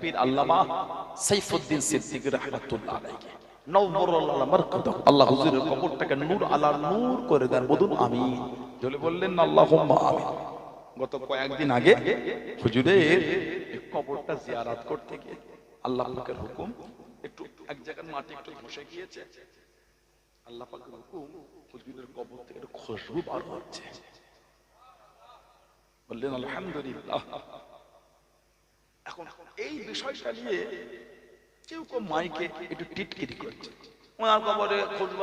পীর আল্লামা সাইফুদ্দিন সিদ্দিক রাহমাতুল্লাহ আলাইহি। আল্লাহ আল্লাহ হুজুরের কবরটাকে নূর আলা নূর করে দেন। বলুন আমিন। জলে বললেন আল্লাহুম্মা আমিন। গত কয়েকদিন আগে হুজুরের কবরটা জিয়ারাত করতে গিয়ে আল্লাহ পাকের হুকুম একটু এক জায়গার মাটি একটু ধসে গিয়েছে। আল্লাহ পাকের হুকুম হুজুরের কবর থেকে খুশবু বার হচ্ছে। বললেন আলহামদুলিল্লাহ। এখন এই বিষয়টা নিয়ে কেউ কেউ মাইকে একটু টিটকিরি করছে। ওনার কবরে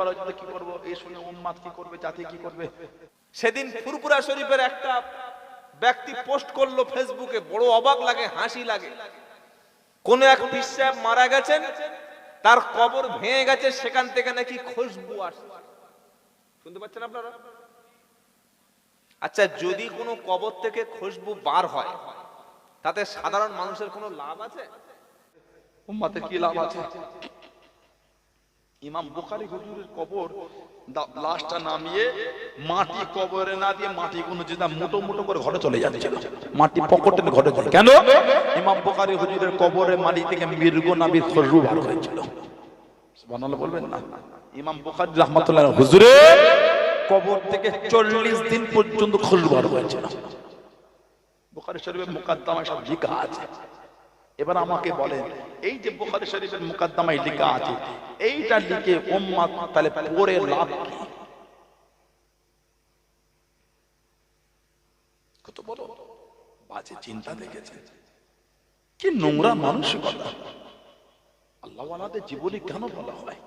হচ্ছে কি করব? এই শুনে উম্মাদ কি করবে? জাতি কি করবে? সেদিন ফুরপুরা শরীফের একটা ব্যক্তি পোস্ট করল ফেসবুকে, বড় অবাক লাগে, হাসি লাগে। কোন এক সাহেব মারা গেছেন, তার কবর ভেঙে গেছে, সেখান থেকে নাকি খুশবু আসছে। শুনতে পাচ্ছেন আপনারা? আচ্ছা যদি কোনো কবর থেকে খুশবু বার হয় তাতে সাধারণ মানুষের কোনো লাভ আছে? উম্মাদের কি লাভ আছে? ইমাম বুখারী হুজুরের কবর লাশটা নামিয়ে মাটি কবরে না দিয়ে মাটি গুলো যেটা মুটো মুটো করে ঘরে চলে যাচ্ছিল মাটি পকেটে ঘরে যায় কেন? ইমাম বুখারী হুজুরের কবরে মাটি থেকে মৃগ নাবির খুশবু বার হয়েছিল সুবহানাল্লাহ বলবেন না। ইমাম বুখারী রাহমাতুল্লাহ হুজুরের কবর থেকে চল্লিশ দিন পর্যন্ত খুশবু বার হয়েছিল বুখারী শরীফের মুকাদ্দামায় সব লেখা আছে। এবার আমাকে বলেন, এই যে বুখারী শরীফের মুকাদ্দামায় লেখা আছে, এইটা লিখে উম্মাত তাহলে পড়ে লাভ কি? কত বড় বাজে চিন্তা দেখেছে কি নোংরা মানুষ মানসিকতা। আল্লাহওয়ালাদের জীবনী কেন বলা হয়?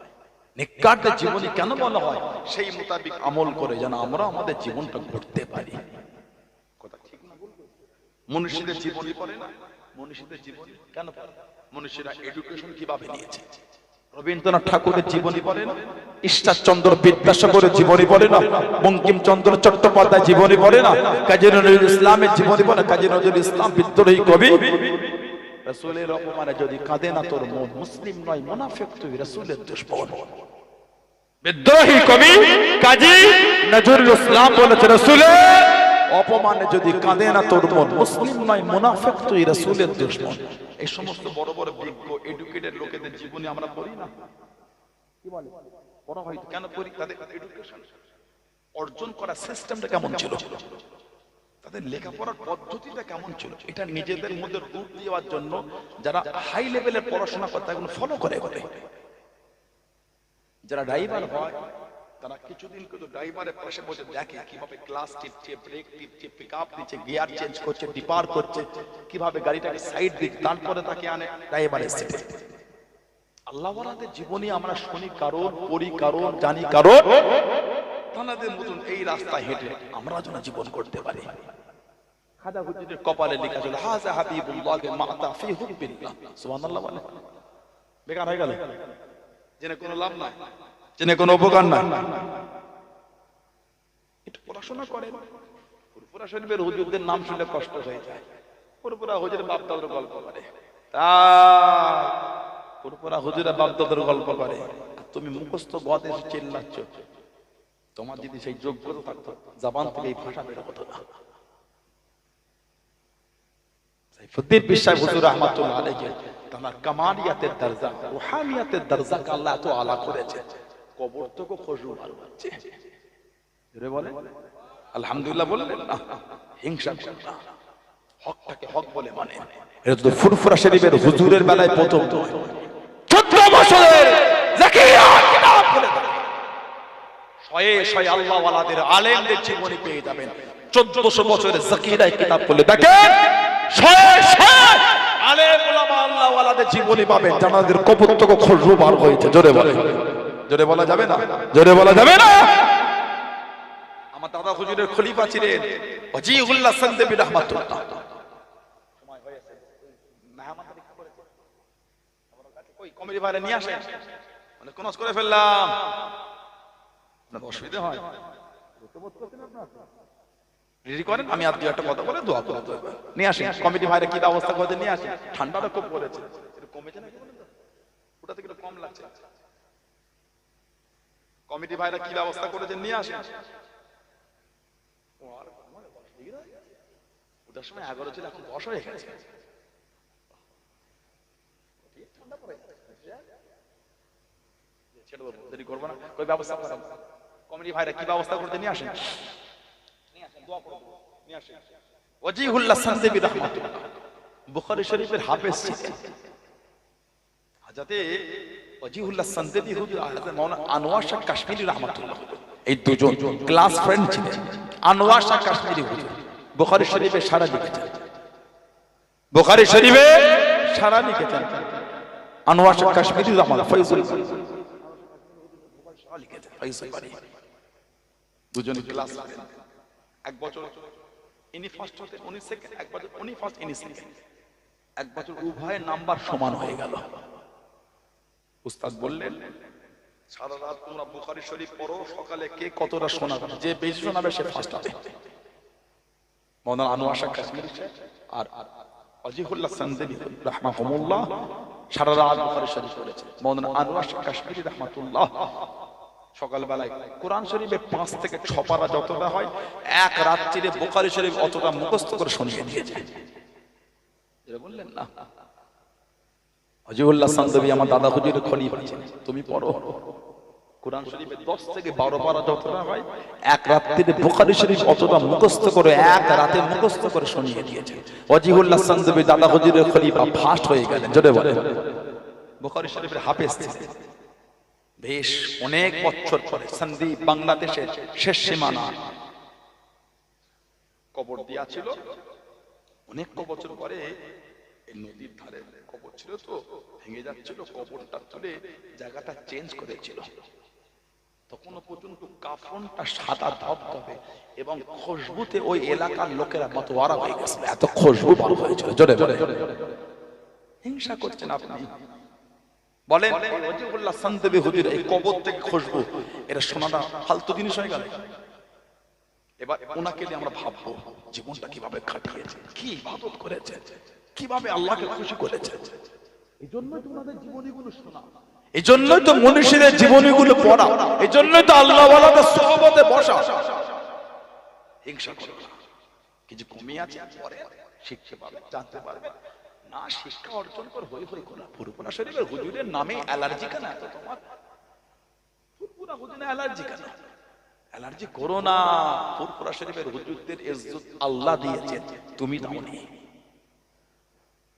নিকারদের জীবনী কেন বলা হয়? সেই মোতাবিক আমল করে যেন আমরা আমাদের জীবনটা গড়তে পারি? মনীষীদের জীবনী পড়ে না। মনীষীদের জীবনী কেন পড়ে মনীষীরা এডুকেশন কীভাবে নিয়েছে? রবীন্দ্রনাথ ঠাকুরের জীবনী পড়ে না? ঈশ্বরচন্দ্র বিদ্যাসাগরের জীবনী পড়ে না? বঙ্কিমচন্দ্র চট্টোপাধ্যায় জীবনী পড়ে না? কাজী নজরুল ইসলামের জীবনী পড়ে কাজী নজরুল ইসলাম বিদ্রোহী কবি? রসুলের অপমানে যদি কাঁদে না তোর মন মুসলিম নয় মুনাফিক তুই রসুলের দুশ্মন। বিদ্রোহী কবি কাজী নজরুল ইসলাম বলেছে রসুলের অপমানে যদি কাঁদে না তোর মন, মুসলিম নয়, মুনাফিক তুই রসুলের দুশ্মন। এই সমস্ত বড় বড় বিজ্ঞ এডুকেটেড লোকেদের জীবনে আমরা পড়ি না। কি বলে? পড়া হয় কেন পড়ি? তাদের এডুকেশন অর্জন করার সিস্টেমটা কেমন ছিল? তাদের লেখাপড়ার পদ্ধতিটা কেমন ছিল? এটা নিজেদের মধ্যে রূপ দেওয়ার জন্য যারা হাই লেভেলের পড়াশোনা করে তাগুলো ফলো করে বলে যারা ড্রাইভার হয় তারা কিছুদিন কিন্তু ড্রাইভারের পাশে বসে দেখে কীভাবে ক্লাস টিপছে ব্রেক টিপছে পিক আপ দিচ্ছে গিয়ার চেঞ্জ করছে ডিপার করছে, কীভাবে গাড়িটাকে সাইড দিচ্ছে তারপরে তাকে আনে ড্রাইভারের সিটে আল্লাহ জীবনে আমরা শুনি কারণ পড়ি কারণ জানি কারণ তাদের মতন এই রাস্তায় হেঁটে আমরা যেন জীবন করতে পারি। খাজা হুজুরের কপালে লেখা ছিল, হাজা হাবিবুল্লাহ মাতা ফি হুব্বিল্লাহ। সুবহানাল্লাহ বলে। বেকার হয়ে গেল। জেনে কোনো লাভ নাই। জেনে কোনো উপকার একটু পড়াশোনা করেন। ফুরফুরা শরীফের হুজুরদের নাম কষ্ট হয়ে যায়। হুজুরের বাপ দাদার গল্প করে। তা হুজুরের বাপ দাদার গল্প করে। তুমি মুখস্থ তোমার যদি সেই যোগ্যতা থাকতো, জাবান থেকে এই ভাষা বের হতো না। বিশ্বাস দরজা আল্লাহ এত আলা করেছে। কবর থেকে হচ্ছে বলে আলহামদুলিল্লাহ না হিংসা না। হকটাকে হক বলে মানে। এটা তো ফুরফুরা শরীফের হুজুরের বেলায় প্রথম। 14 বছরের খুলে শয়ে শয়ে আলেমদের জীবনী পেয়ে যাবেন। চোদ্দশো বছরের জাকিরায় কিতাব করলে দেখেন শয়ে শয়ে আলেম ওলামা আল্লাহ জীবনী পাবেন জানাদের কবর থেকে খুশবু বার হয়েছে। জোরে বলে জোরে বলা যাবে না? জোরে বলা যাবে না? আমার দাদা হুজুরের খলিফা ছিলেন, ওয়াজিউল্লাহ সান্দেবী রাহমাতুল্লাহ। করে রেডি করেন, আমি আর একটা কথা বলে করে নিয়ে আসেন। কমিটি ভাইরা কি ব্যবস্থা করতে নিয়ে ঠান্ডাটা খুব পড়েছে। কমেছে বলেন ওটা থেকে কম লাগছে। কমিটি ভাইরা কি ব্যবস্থা করেছে নিয়ে আসেন। ও আর আমার অসুবিধা হয়ে গেছে। ওটার সময় এগারো ছিল এখন দশ হয়ে গেছে। ছেড়ে দেবো, দেরি করব না। কই ব্যবস্থা করেন? কমিটি ভাইরা কি ব্যবস্থা করতে নিয়ে আসেন। নিয়ে আসেন, দোয়া নিয়ে আসেন। ওয়াজিহুল্লাহ সানদেবী রাহমাতুল্লাহ। বুখারী শরীফের হাফেজ। ছিলেন হাজাতে ওয়াজিহুল্লাহ আনোয়ার শাহ কাশ্মীরি এই দুজন ক্লাস ফ্রেন্ড ছিলেন। আনোয়ার শাহ কাশ্মীরি শরীফে সারা লিখেছেন। শরীফে সারা লিখেছেন। আনোয়ার শাহ কাশ্মীরি দুজনে ক্লাস এক বছর ইনি ফার্স্ট হতে, উনি সেকেন্ড এক বছর, উনি ফার্স্ট ইনি সেকেন্ড এক বছর উভয়ের নাম্বার সমান হয়ে গেল। উস্তাদ বললেন সারা রাত তোমরা বুখারী শরীফ পড়ো সকালে কে কতটা শোনাবে? যে বেশি শোনাবে সে ফার্স্ট হবে। মৌলানা আনোয়ার শাহ কাশ্মীরি আর অজিহুল্লাহ সানদেবী রাহমাহুমুল্লাহ সারা রাত বুখারী শরীফ পড়েছে। মৌলানা আনোয়ার শাহ কাশ্মীরি রাহমাতুল্লাহ সকালবেলায় কোরআন শরীফে পাঁচ থেকে ছ পারা যতটা হয় এক রাত্রিরে বোকারি শরীফ অতটা মুখস্থ করে শুনিয়ে দিয়েছে। বললেন না। হজিউল্লাহ সান্দবী আমার দাদা হুজুরের খলিফা ছিলেন তুমি পড়ো। কোরআন শরীফে দশ থেকে বারো পারা যতটা হয় এক রাত্রিরে বোখারি শরীফ অতটা মুখস্থ করে এক রাতে মুখস্থ করে শুনিয়ে দিয়েছে অজিহুল্লাহ সান্দবী দাদা হুজুরের খলিফা ফাস্ট হয়ে গেলেন। জোরে বলে বোখারি শরীফের হাফেজ ছিলেন বেশ অনেক বছর পরে সন্ধি বাংলাদেশের শেষ সীমানা। কবর দেওয়া ছিল। অনেক বছর পরে এই নদীর ধারে কবর ছিল তো ভেঙে যাচ্ছিল কবরটা তুলে জায়গাটা চেঞ্জ করেছিল। তখনও পর্যন্ত কাফনটা সাদা ধবধবে এবং খুশবুতে ওই এলাকার লোকেরা মতোয়ারা হয়ে গেছিল এত খুশবু বার হয়েছিল জোরে জোরে হিংসা করছেন আপনি। বলেন ওজিবুল্লাহ সানদেবী হুজুর এই কবর থেকে খুশবু এটা শোনাটা ফালতু জিনিস হয়ে গেল। এবার ওনাকে নিয়ে আমরা ভাববো জীবনটা কীভাবে কাটিয়েছে কি ইবাদত করেছে। কীভাবে আল্লাহকে খুশি করেছে? এই জন্যই তো ওনাদের জীবনীগুলো শোনা। এই জন্যই তো মনীষীদের জীবনীগুলো পড়া। এই জন্যই তো আল্লাহ সহবতে বসা। হিংসা করো কিছু কমিয়ে আছে পরে শিখতে পারবে জানতে পারবে। না শিক্ষা অর্জন কর হই হই করা। ফুরপুরা শরীফের হুজুরের নামে অ্যালার্জি কেন এত তোমার? ফুরপুরা হুজুরে অ্যালার্জি কেন? অ্যালার্জি করো না। ফুরপুরা শরীফের হুজুরদের ইজ্জত আল্লাহ দিয়েছেন। তুমি দাওনি।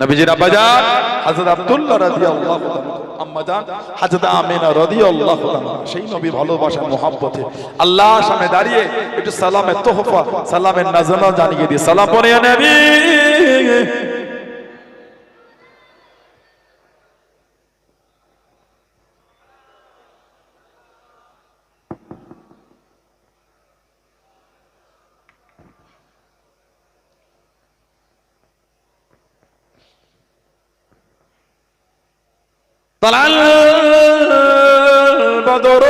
নবীজির আব্বাজান হযরত আব্দুল্লাহ রাদিয়াল্লাহু আম্মাজান হযরত আমিনা রাদিয়াল্লাহু সেই নবী ভালোবাসা, মোহাব্বতে আল্লাহর সামনে দাঁড়িয়ে একটু সালামের তোহফা, সালামের নাজনা জানিয়ে দিয়ে সালাম পড়ে নবী! طلع البدر.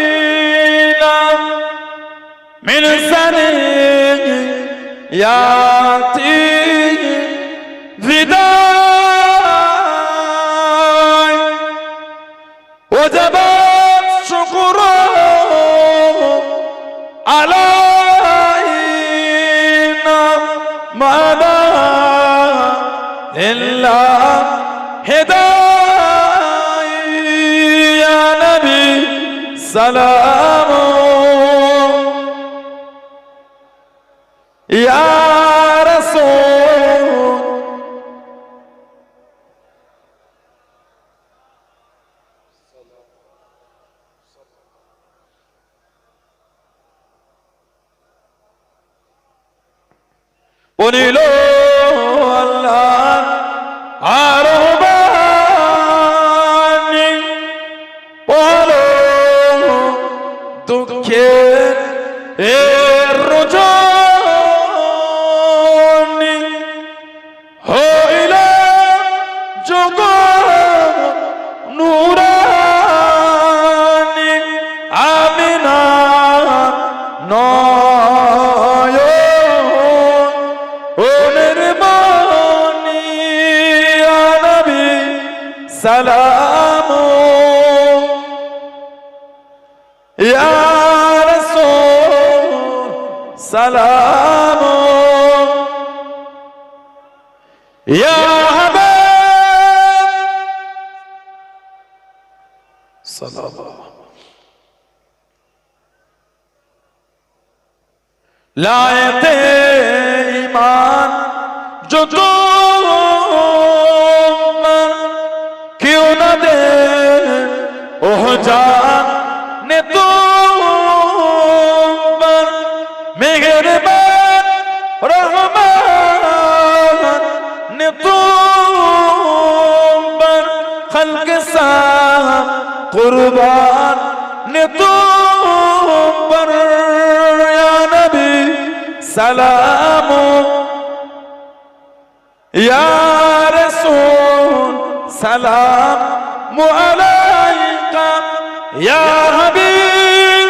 علينا من سنياتي فداي وجبت شكره على إلا هداي يا نبي سلام. يا رسول قولي له Yeah. লায়তে ইমান যত কেউ না দে ওহ জান নে তো মেহেরবান, রহমান নে তো খলকে সাহ কুরবান নে সালামু ইয়া সালাম সালামু আলাইকা ইয়া হাবিব।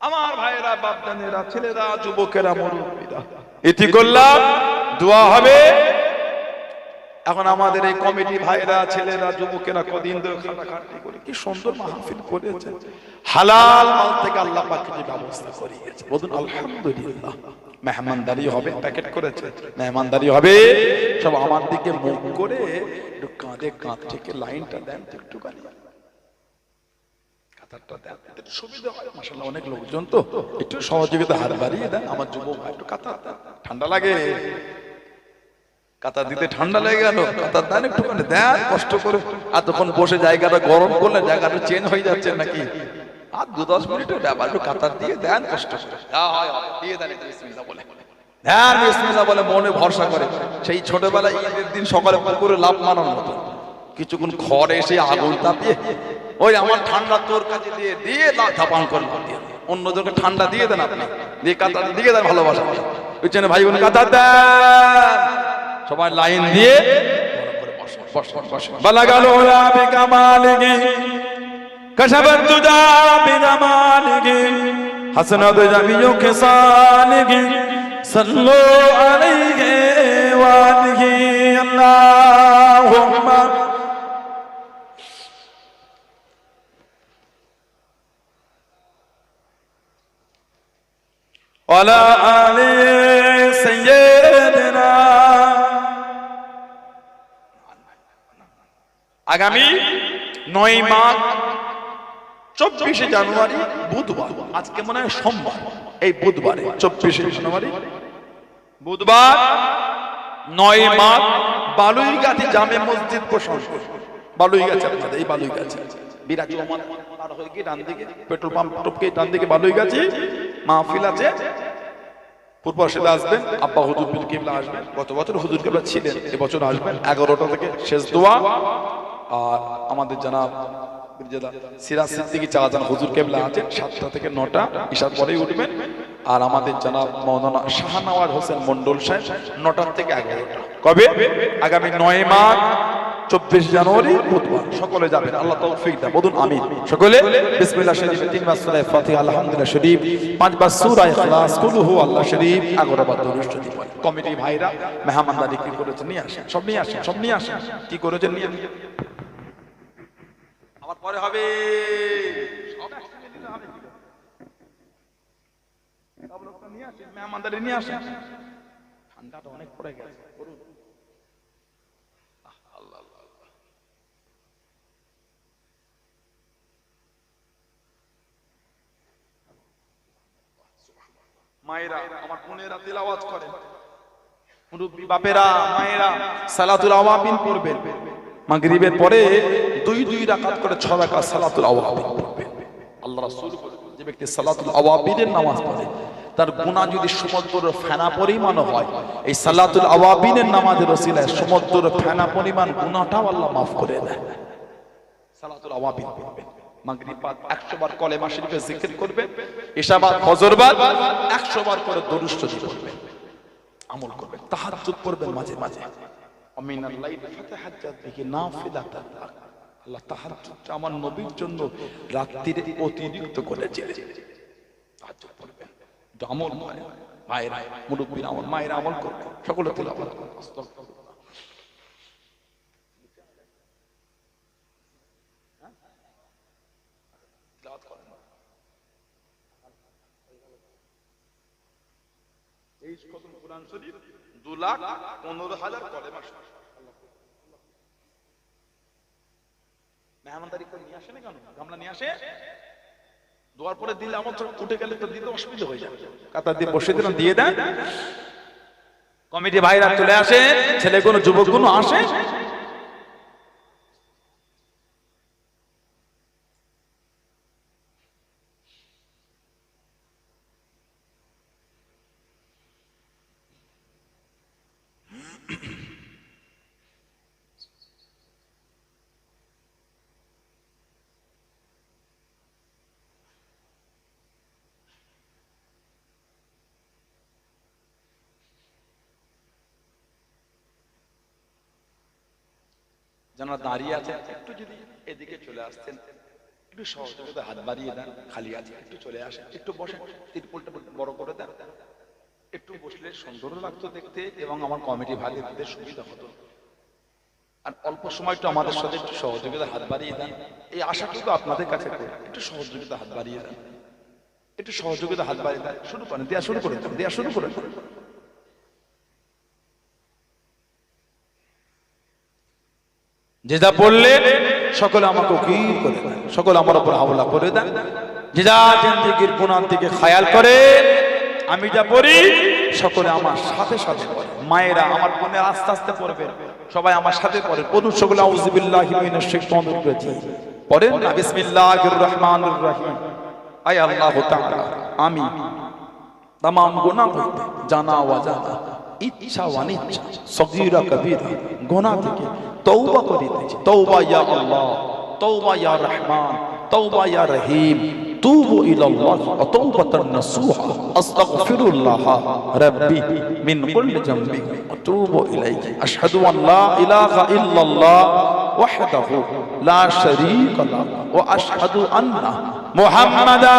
আমার ভাইরা বাপদানেরা ছেলেরা যুবকেরা মুরব্বীরা ইতি করলাম দোয়া হবে। এখন আমাদের এই কমিটি ভাইরা ছেলেরা, যুবকেরা কদিন ধরে খাটাখাটি করে কি সুন্দর মাহফিল করেছে। হালাল মাল থেকে আল্লাহ যে ব্যবস্থা করিয়েছে। বলুন, আলহামদুলিল্লাহ। মেহমানদারি হবে, প্যাকেট করেছে। মেহমানদারি হবে। সব আমার দিকে মুখ করে একটু কাঁধে কাঁধ থেকে লাইনটা দেন দেন। সুবিধা হয় মাসাল্লাহ অনেক লোকজন তো। একটু সহযোগিতা হাত বাড়িয়ে দেন। আমার যুবক একটু কাতার ঠান্ডা লাগে। কাতার দিতে ঠান্ডা লেগে গেল। কাতার দেন একটুখানি দেন কষ্ট করে। আর তখন বসে জায়গাটা গরম করলে জায়গাটা চেঞ্জ হয়ে যাচ্ছে নাকি? আর দু দশ মিনিটের ব্যাপার একটু কাতার দিয়ে দেন কষ্ট করে। হয় দিয়ে দেন বলে। দেন বিসমিল্লাহ বলে মনে ভরসা করে। সেই ছোটবেলায় ঈদের দিন সকালে পুকুরে লাভ মানার মতো। কিছুক্ষণ খড় এসে আগুন তাপিয়ে ওই আমার ঠান্ডা তোর কাছে দিয়ে দিয়ে ধাপান করে। অন্যদেরকে ঠান্ডা দিয়ে দেন আপনি। দিয়ে কাতার দিয়ে দেন ভালোবাসা। বুঝছেন ভাই বোন কাতার দেন। সবাই লাইন দিয়ে بلغ العلا بكماله كشف الدجى بجماله حسنت جميع خصاله صلوا عليه وآله اللهم وعلى آل আগামী নয় মাঘ চব্বিশে জানুয়ারি বুধবার। আজকে মনে হয় সোমবার। এই বুধবারে চব্বিশে জানুয়ারি। বুধবার নয় মাঘ বালুইগাছি জামে মসজিদ প্রসঙ্গ। বালুইগাছি আপনাদের এই বালুইগাছি বিরাট রহমান পার হয়ে গিয়ে ডান দিকে পেট্রোল পাম্প টপকে ডান দিকে বালুইগাছি মাহফিল আছে। পূর্ব সেটা আসবেন আব্বা হুজুর কিবলা আসবেন। গত বছর হুজুর কিবলা ছিলেন এবছর আসবেন। এগারোটা থেকে শেষ দোয়া। আর আমাদের জানাব সিরাজ সিদ্দিকী চাচান হুজুর কেবলা আছেন, সাতটা থেকে নটা, ঈশার পরেই উঠবেন। আর আমাদের জানাব মৌলানা শাহনওয়াজ হোসেন মন্ডল সাহেব নটার থেকে এগারোটা। কবে? আগামী নয় মাঘ, চব্বিশ জানুয়ারি, বুধবার। সকলে যাবেন। আল্লাহ তৌফিক দেন। বলুন, আমিন। সকলে বিসমিল্লাহ শরীফ তিনবার সূরা ফাতিহা, আলহামদুলিল্লাহ শরীফ। পাঁচবার সূরা ইখলাস কুল হু আল্লাহ শরীফ। এগারোবার দরুদ শরীফ। কমিটি ভাইরা মেহমানদারি কি করেছেন? নিয়ে আসেন। সব নিয়ে আসেন, সব নিয়ে আসেন। কি করেছেন? নিয়ে। পরে হবে। মায়েরা আমার বোনেরা তিলাওয়াত করেন। বাপেরা মায়েরা সালাতুল আওয়াবিন পড়বেন। মাগরিবের পরে দুই দুই রাকাত করে ছ রাকাত সালাতুল আওয়াবিন পড়বেন আল্লাহ রাসূল বলেন, যে ব্যক্তি সালাতুল আওয়াবিনের নামাজ পড়ে তার গুনাহ যদি সমুদ্র ফেনা পরিমাণও হয় এই সালাতুল আওয়াবিনের নামাজের ওসিলায় সমুদ্র ফেনা পরিমাণ গুনাহটাও আল্লাহ মাফ করে দেয়। সালাতুল আওয়াবিন পড়বেন মাগরিব বাদ 100 বার কলেমা শরীফে জিকির করবেন ইশা বাদ ফজর বাদ 100 বার করে দরুদ শরীফ পড়বেন আমল করবেন তাহাজ্জুদ পড়বেন মাঝে মাঝে। আমিনাল লাইল ফাতাহাজ্জাত বিহি নাফিলাতান। আল্লাহ তাহাজ্জুদটা আমার নবীর জন্য রাত্রিরে অতিরিক্ত করেছিলেন তাহাজ্জুদ পড়বেন। আমল করে মায়েরা মুরব্বীর আমল মায়েরা আমল করবে সকলে তেলাওয়াত করবে। এই খতম কোরআন শরীফ দু লাখ পনেরো হাজার করে নিয়ে আসে না কেন? গামলা নিয়ে আসে? পরে দিলে আমার গেলে তো দিতে অসুবিধা হয়ে যাবে কাতার বসে দিয়ে দেন। কমিটি ভাইরা চলে আসে ছেলে কোনো যুবক কোনো আসে। যারা দাঁড়িয়ে আছে, একটু যদি এদিকে চলে আসতেন, একটু সহযোগিতা হাত বাড়িয়ে দেন, খালি আছে, একটু চলে আসেন, একটু বসেন, তিরপলটা বড় করে দেন। একটু বসলে সুন্দর লাগতো দেখতে এবং আমার কমিটি ভাইদের সুবিধা হতো। আর অল্প সময় একটু আমাদের সাথে একটু সহযোগিতা হাত বাড়িয়ে দেন। এই আশাটুকু আপনাদের কাছে। একটু সহযোগিতা হাত বাড়িয়ে দেন। একটু সহযোগিতা হাত বাড়িয়ে দেন। শুরু করেন, দেয়া শুরু করে দেন দেয়া শুরু করে যে যা বললেন সকলে আমাকে কি করে দেন সকলে আমার উপর হাওলা করে দেন যে যা জিন্দিগির গুণান থেকে খায়াল করে, আমি যা পড়ি, সকলে আমার সাথে সাথে পড়ে। মায়েরা আমার বোনের আস্তে আস্তে পড়বে, সবাই আমার সাথে পড়ে। পড়ুন সকলে আউযুবিল্লাহি মিনাশ শাইতানির রাজিম। পড়েন না, বিসমিল্লাহির রহমানির রহিম। আয় আল্লাহ তাআলা, আমি তাম গুনাহ হইতে, জানা অজানা ইচ্ছা অনিচ্ছা সগীরা কবিরা, গুনাহ থেকে তৌবা করিতেছি। তৌবা ইয়া আল্লাহ তৌবা ইয়া রহমান তৌবা ইয়া রহিম, তুবু ইলাল্লাহ ওয়া তাওবাতান নাসুহা। আস্তাগফিরুল্লাহ রাব্বি মিন কুল্লি জামবি ওয়া তুবু ইলাইহি। আশহাদু আন লা ইলাহা ইল্লাল্লাহ وحده لا شريك له واشهد ان محمدا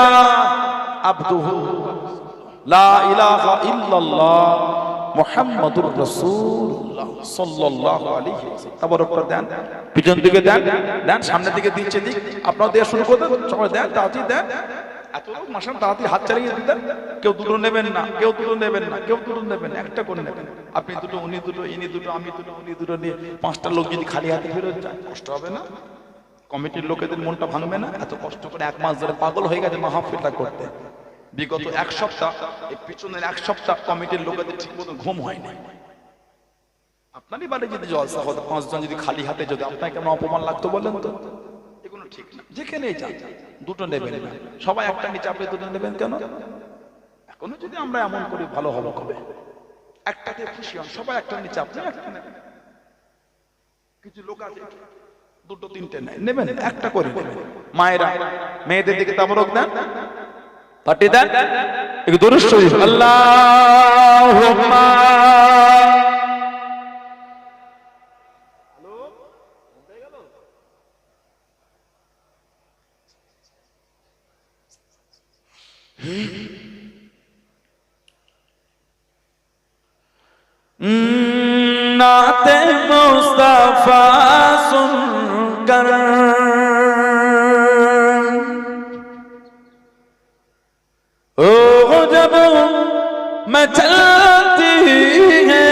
عبده لا اله الا الله মুহাম্মাদুর রাসূলুল্লাহ সাল্লাল্লাহু আলাইহি ওয়াসাল্লাম। তাবারক দেন। পিছন দিকে দেন দেন, সামনের দিকে দিচ্ছে দিক আপনারা দেয়া শুরু করে দেন, সবাই দেন, তাড়াতাড়ি দেন। এত লোক মাসান হাত চালিয়ে দিতেন কেউ দুটো নেবেন না, কেউ দুটো নেবেন না, কেউ দুটো নেবেন একটা করে নেবেন। আপনি দুটো, উনি দুটো, ইনি দুটো, আমি দুটো, উনি দুটো নিয়ে পাঁচটা লোক যদি খালি হাতে ফেরত যায়, কষ্ট হবে না? কমিটির লোকেদের মনটা ভাঙবে না? এত কষ্ট করে এক মাস ধরে পাগল হয়ে গেছে মাহফিলটা করতে। বিগত এক সপ্তাহ এই পিছনের এক সপ্তাহ কমিটির লোকেদের ঠিক মতো ঘুম হয়নি আপনারই বাড়ি যদি জলসা হতো পাঁচজন যদি খালি হাতে যদি আপনাকে কেমন অপমান লাগতো বলেন তো? এগুলো ঠিক না। যেখানেই যান দুটো নেবেন না। সবাই একটা নিচে আপনি দুটো নেবেন কেন? এখনও যদি আমরা এমন করি ভালো হবে কবে? একটাতে খুশি হন সবাই একটা নিচে আপনি একটা নেবেন। কিছু লোক আছে দুটো তিনটে নেয়। নেবেন একটা করে নেবেন। মায়েরা মেয়েদের দিকে তাবরক দেন। পাঠিয়ে দেন। একটু দরুদ নাতে মুস্তাফা সুনকর। ओ मचलती है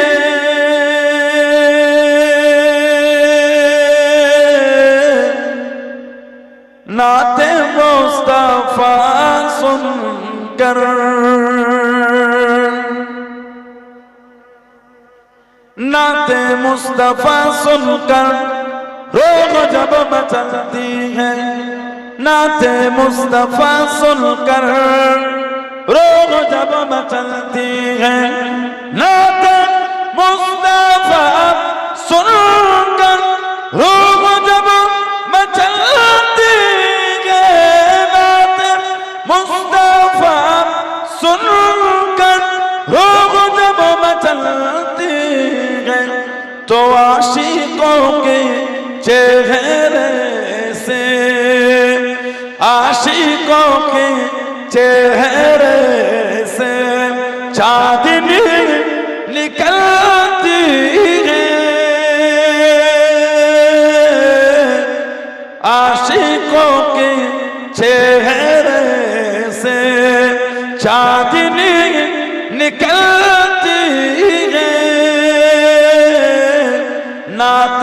नाते मुस्तफा सुनकर नाते मुस्तफा सुनकर रोग जब मचलती है नाते मुस्तफा सुनकर के चेहरे से आशिकों के चेहरे से चांदनी निकलती है आशिकों के चेहरे से चांदनी निकलती है नाते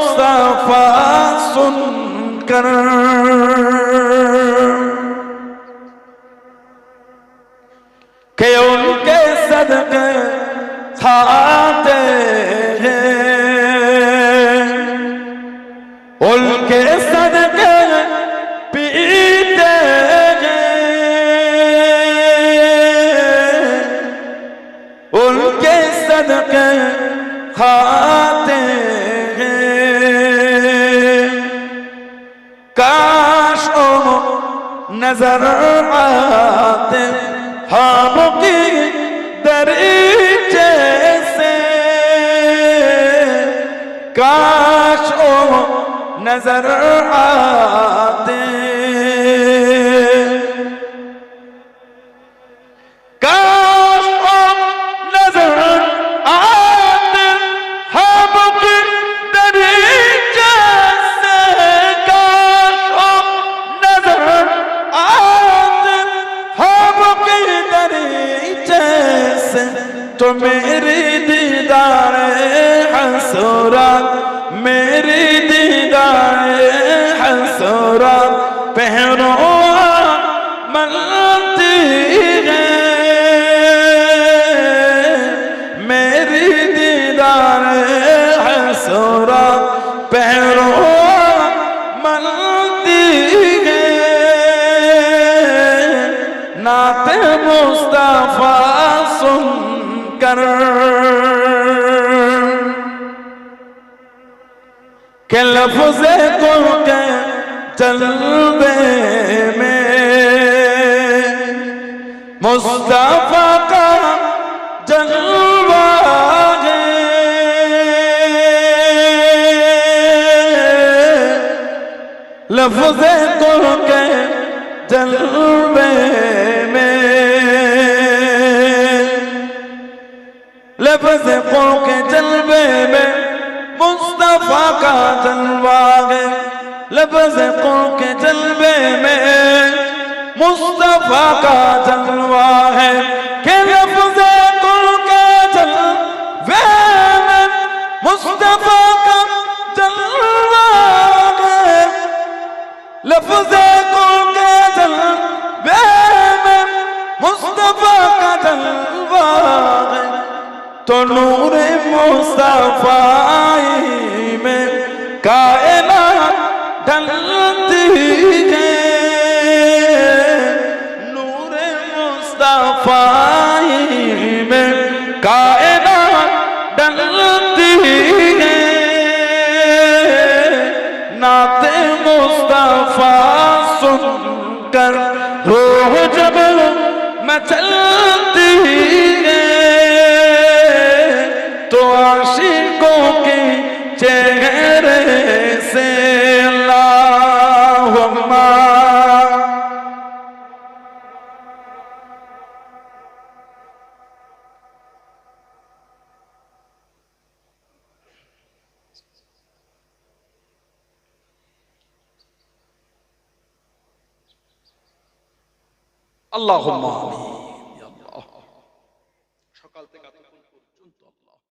मुस्तफा सुनकर कि उनके सदके खाते نظر آتے ہم کی دریچے سے کاش او نظر آتے जलवे में मुस्तफ़ा का जलवा लफ्ज को के जलवे में। लफ्ज को के जलवे में मुस्तफ़ा का जलवा है। लफ्ज को जलवे में मुस्तफ़ा का जलवा है कि लफ्ज को के जलवे में मुस्तफ़ा का जलवा है। लफ्ज को के जलवे में मुस्तफ़ा का जलवा है। तो नूर मुस्तफाई में कायनात ढलती है नूर मुस्तफाई में कायनात ढलती है नाते मुस्तफा सुनकर रोह जब मचलती আল্লাহ